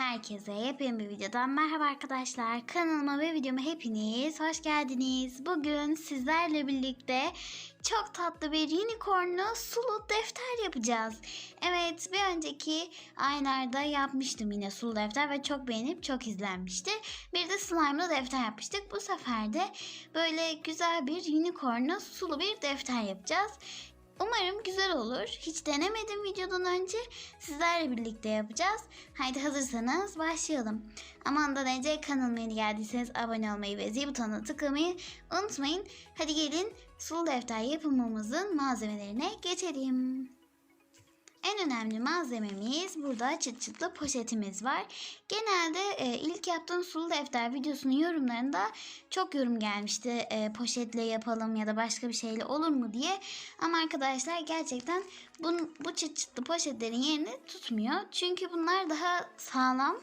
Herkese yepyeni bir videodan merhaba arkadaşlar. Kanalıma ve videoma hepiniz hoş geldiniz. Bugün sizlerle birlikte çok tatlı bir unicornlu sulu defter yapacağız. Evet bir önceki aylarda yapmıştım yine sulu defter ve çok beğenip çok izlenmişti. Bir de slime'lı defter yapmıştık. Bu sefer de böyle güzel bir unicornlu sulu bir defter yapacağız. Umarım güzel olur. Hiç denemedim videodan önce. Sizlerle birlikte yapacağız. Haydi hazırsanız başlayalım. Aman da önce kanalıma geldiyseniz abone olmayı ve zil butonuna tıklamayı unutmayın. Hadi gelin sulu defter yapımımızın malzemelerine geçelim. Önemli malzememiz burada çıt çıtlı poşetimiz var. Genelde e, ilk yaptığım sulu defter videosunun yorumlarında çok yorum gelmişti. E, poşetle yapalım ya da başka bir şeyle olur mu diye. Ama arkadaşlar gerçekten bu, bu çıt çıtlı poşetlerin yerini tutmuyor. Çünkü bunlar daha sağlam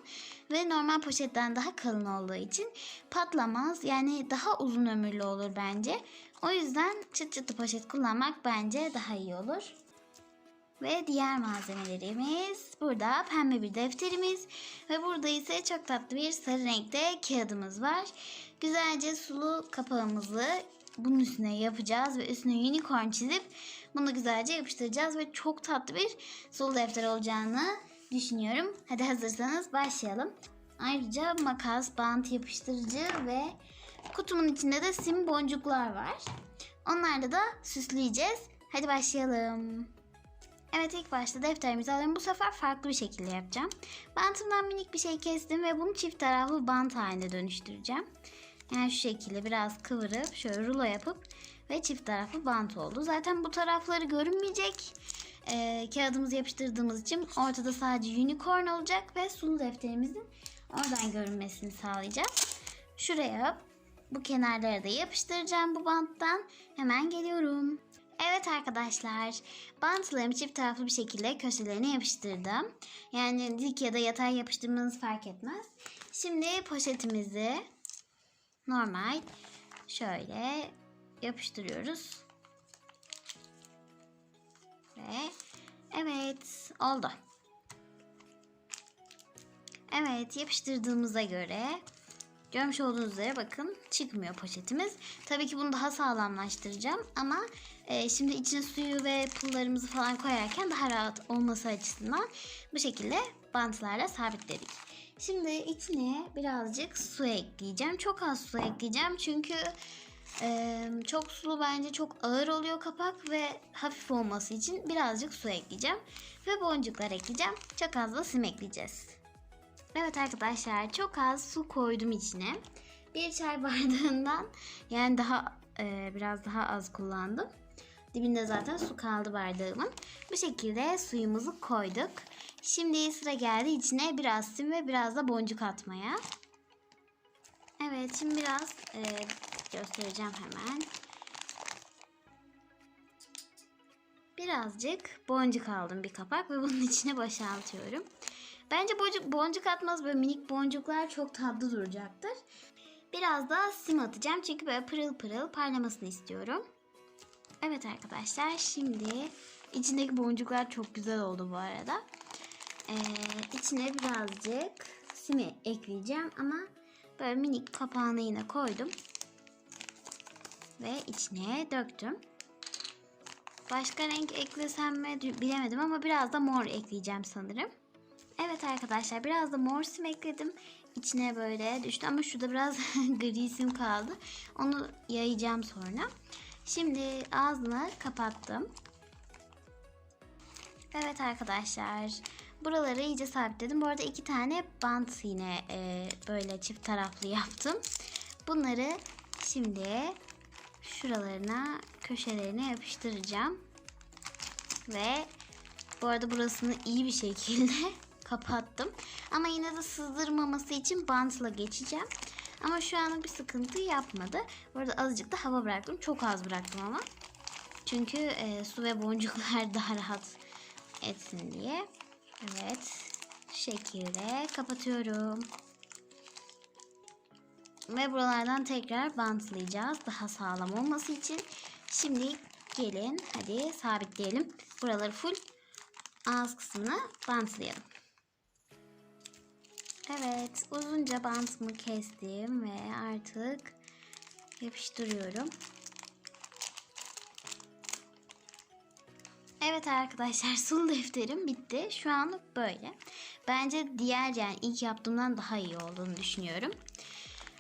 ve normal poşetten daha kalın olduğu için patlamaz. Yani daha uzun ömürlü olur bence. O yüzden çıt çıtlı poşet kullanmak bence daha iyi olur. Ve diğer malzemelerimiz burada pembe bir defterimiz ve burada ise çok tatlı bir sarı renkte kağıdımız var. Güzelce sulu kapağımızı bunun üstüne yapacağız ve üstüne unicorn çizip bunu güzelce yapıştıracağız ve çok tatlı bir sulu defter olacağını düşünüyorum. Hadi hazırsanız başlayalım. Ayrıca makas, bant yapıştırıcı ve kutumun içinde de sim boncuklar var. Onlarla da süsleyeceğiz. Hadi başlayalım. Evet ilk başta defterimizi alıyorum. Bu sefer farklı bir şekilde yapacağım. Bantımdan minik bir şey kestim ve bunu çift taraflı bant haline dönüştüreceğim. Yani şu şekilde biraz kıvırıp şöyle rulo yapıp ve çift taraflı bant oldu. Zaten bu tarafları görünmeyecek. Ee, kağıdımızı yapıştırdığımız için ortada sadece unicorn olacak ve sulu defterimizin oradan görünmesini sağlayacağız. Şuraya bu kenarları da yapıştıracağım bu banttan. Hemen geliyorum. Evet arkadaşlar, bantlarımı çift taraflı bir şekilde köşelerine yapıştırdım. Yani dik ya da yatay yapıştırmanız fark etmez. Şimdi poşetimizi normal şöyle yapıştırıyoruz. Ve evet oldu. Evet yapıştırdığımıza göre Görmüş olduğunuz üzere bakın çıkmıyor poşetimiz. Tabii ki bunu daha sağlamlaştıracağım ama e, şimdi içine suyu ve pullarımızı falan koyarken daha rahat olması açısından bu şekilde bantlarla sabitledik. Şimdi içine birazcık su ekleyeceğim. Çok az su ekleyeceğim çünkü e, çok sulu bence çok ağır oluyor kapak ve hafif olması için birazcık su ekleyeceğim. Ve boncuklar ekleyeceğim. Çok az da sim ekleyeceğiz. Evet arkadaşlar çok az su koydum içine. Bir çay bardağından yani daha e, biraz daha az kullandım. Dibinde zaten su kaldı bardağımın. Bu şekilde suyumuzu koyduk. Şimdi sıra geldi içine biraz sim ve biraz da boncuk atmaya. Evet şimdi biraz e, göstereceğim hemen. Birazcık boncuk aldım bir kapak ve bunun içine boşaltıyorum. Bence boncuk, boncuk atmaz böyle minik boncuklar çok tatlı duracaktır. Biraz da sim atacağım çünkü böyle pırıl pırıl parlamasını istiyorum. Evet arkadaşlar şimdi içindeki boncuklar çok güzel oldu bu arada. Ee, içine birazcık simi ekleyeceğim ama böyle minik kapağını yine koydum. Ve içine döktüm. Başka renk eklesem mi bilemedim ama biraz da mor ekleyeceğim sanırım. Evet arkadaşlar biraz da mor sim ekledim. İçine böyle düştü ama şurada biraz gri sim kaldı. Onu yayacağım sonra. Şimdi ağzını kapattım. Evet arkadaşlar. Buraları iyice sabitledim. Bu arada iki tane bant yine e, böyle çift taraflı yaptım. Bunları şimdi şuralarına köşelerine yapıştıracağım. Ve bu arada burasını iyi bir şekilde kapattım. Ama yine de sızdırmaması için bantla geçeceğim. Ama şu anlık bir sıkıntı yapmadı. Bu arada azıcık da hava bıraktım. Çok az bıraktım ama. Çünkü e, su ve boncuklar daha rahat etsin diye. Evet. Şekilde kapatıyorum. Ve buralardan tekrar bantlayacağız. Daha sağlam olması için. Şimdi gelin hadi sabitleyelim. Buraları full ağız kısmına bantlayalım. Evet uzunca bantımı kestim ve artık yapıştırıyorum. Evet arkadaşlar sulu defterim bitti. Şu anlık böyle. Bence diğer yani ilk yaptığımdan daha iyi olduğunu düşünüyorum.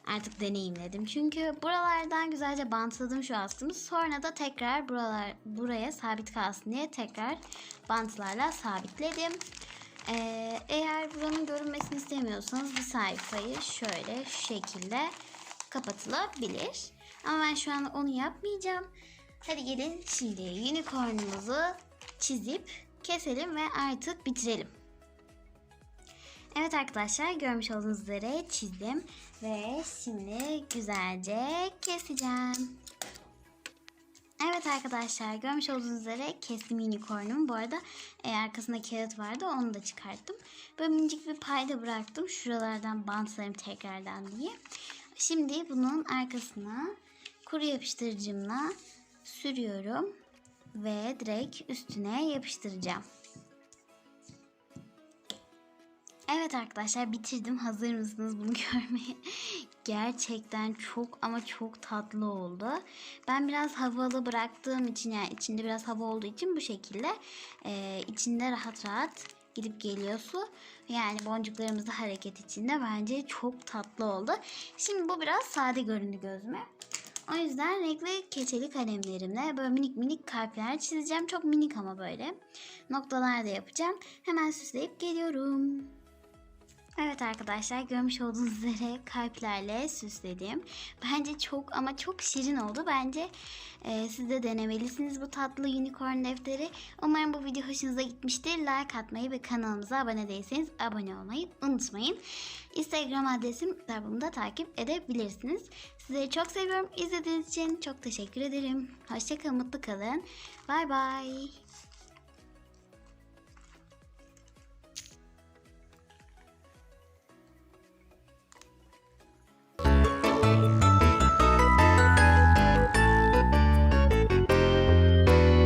Artık deneyimledim. Çünkü buralardan güzelce bantladım şu aslımı. Sonra da tekrar buralar buraya sabit kalsın diye tekrar bantlarla sabitledim. Ee, eğer buranın görünmesini istemiyorsanız bir sayfayı şöyle şu şekilde kapatılabilir. Ama ben şu an onu yapmayacağım. Hadi gelin şimdi unicornumuzu çizip keselim ve artık bitirelim. Evet arkadaşlar görmüş olduğunuz üzere çizdim ve şimdi güzelce keseceğim. Evet arkadaşlar görmüş olduğunuz üzere kestim unicornumu. Bu arada e, arkasında kağıt vardı onu da çıkarttım. Böyle minicik bir payda bıraktım şuralardan bantlarım tekrardan diye. Şimdi bunun arkasına kuru yapıştırıcımla sürüyorum ve direkt üstüne yapıştıracağım. Evet arkadaşlar bitirdim. Hazır mısınız bunu görmeye? Gerçekten çok ama çok tatlı oldu. Ben biraz havalı bıraktığım için yani içinde biraz hava olduğu için bu şekilde e, içinde rahat rahat gidip geliyor su. Yani boncuklarımız da hareket içinde. Bence çok tatlı oldu. Şimdi bu biraz sade göründü gözüme. O yüzden renkli keçeli kalemlerimle böyle minik minik kalpler çizeceğim. Çok minik ama böyle. Noktalar da yapacağım. Hemen süsleyip geliyorum. Evet arkadaşlar görmüş olduğunuz üzere kalplerle süsledim. Bence çok ama çok şirin oldu. Bence e, siz de denemelisiniz bu tatlı unicorn defteri. Umarım bu video hoşunuza gitmiştir. Like atmayı ve kanalımıza abone değilseniz abone olmayı unutmayın. Instagram adresim da takip edebilirsiniz. Sizleri çok seviyorum. İzlediğiniz için çok teşekkür ederim. Hoşçakalın, mutlu kalın. Bay bay.